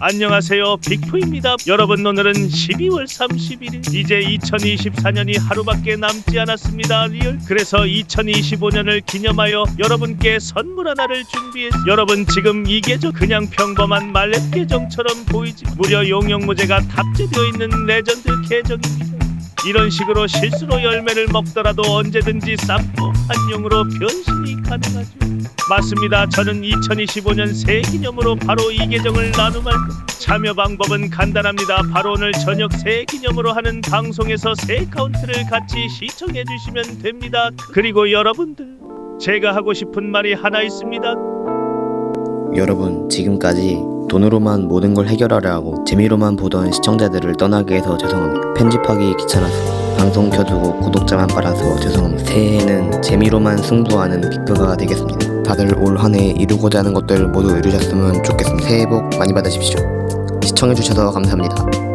안녕하세요. 빅프입니다. 여러분 오늘은 12월 31일 이제 2024년이 하루밖에 남지 않았습니다 리얼. 그래서 2025년을 기념하여 여러분께 선물 하나를 준비했 여러분 지금 이 계정 그냥 평범한 말렙 계정처럼 보이지 무려 용영모제가 탑재되어 있는 레전드 계정입니다. 이런 식으로 실수로 열매를 먹더라도 언제든지 쌈고 한용으로 변신이 가능하죠 맞습니다. 저는 2025년 새해 기념으로 바로 이 계정을 나눔할. 참여 방법은 간단합니다. 바로 오늘 저녁 새해 기념으로 하는 방송에서 새해 카운트를 같이 시청해 주시면 됩니다. 그리고 여러분들 제가 하고 싶은 말이 하나 있습니다. 여러분 지금까지 돈으로만 모든 걸 해결하려 하고 재미로만 보던 시청자들을 떠나게 해서 죄송합니다. 편집하기 귀찮아서 방송 켜두고 구독자만 빨아서 죄송합니다. 새해에는 재미로만 승부하는 빅브가 되겠습니다. 다들 올 한 해 이루고자 하는 것들 모두 이루셨으면 좋겠습니다. 새해 복 많이 받으십시오. 시청해주셔서 감사합니다.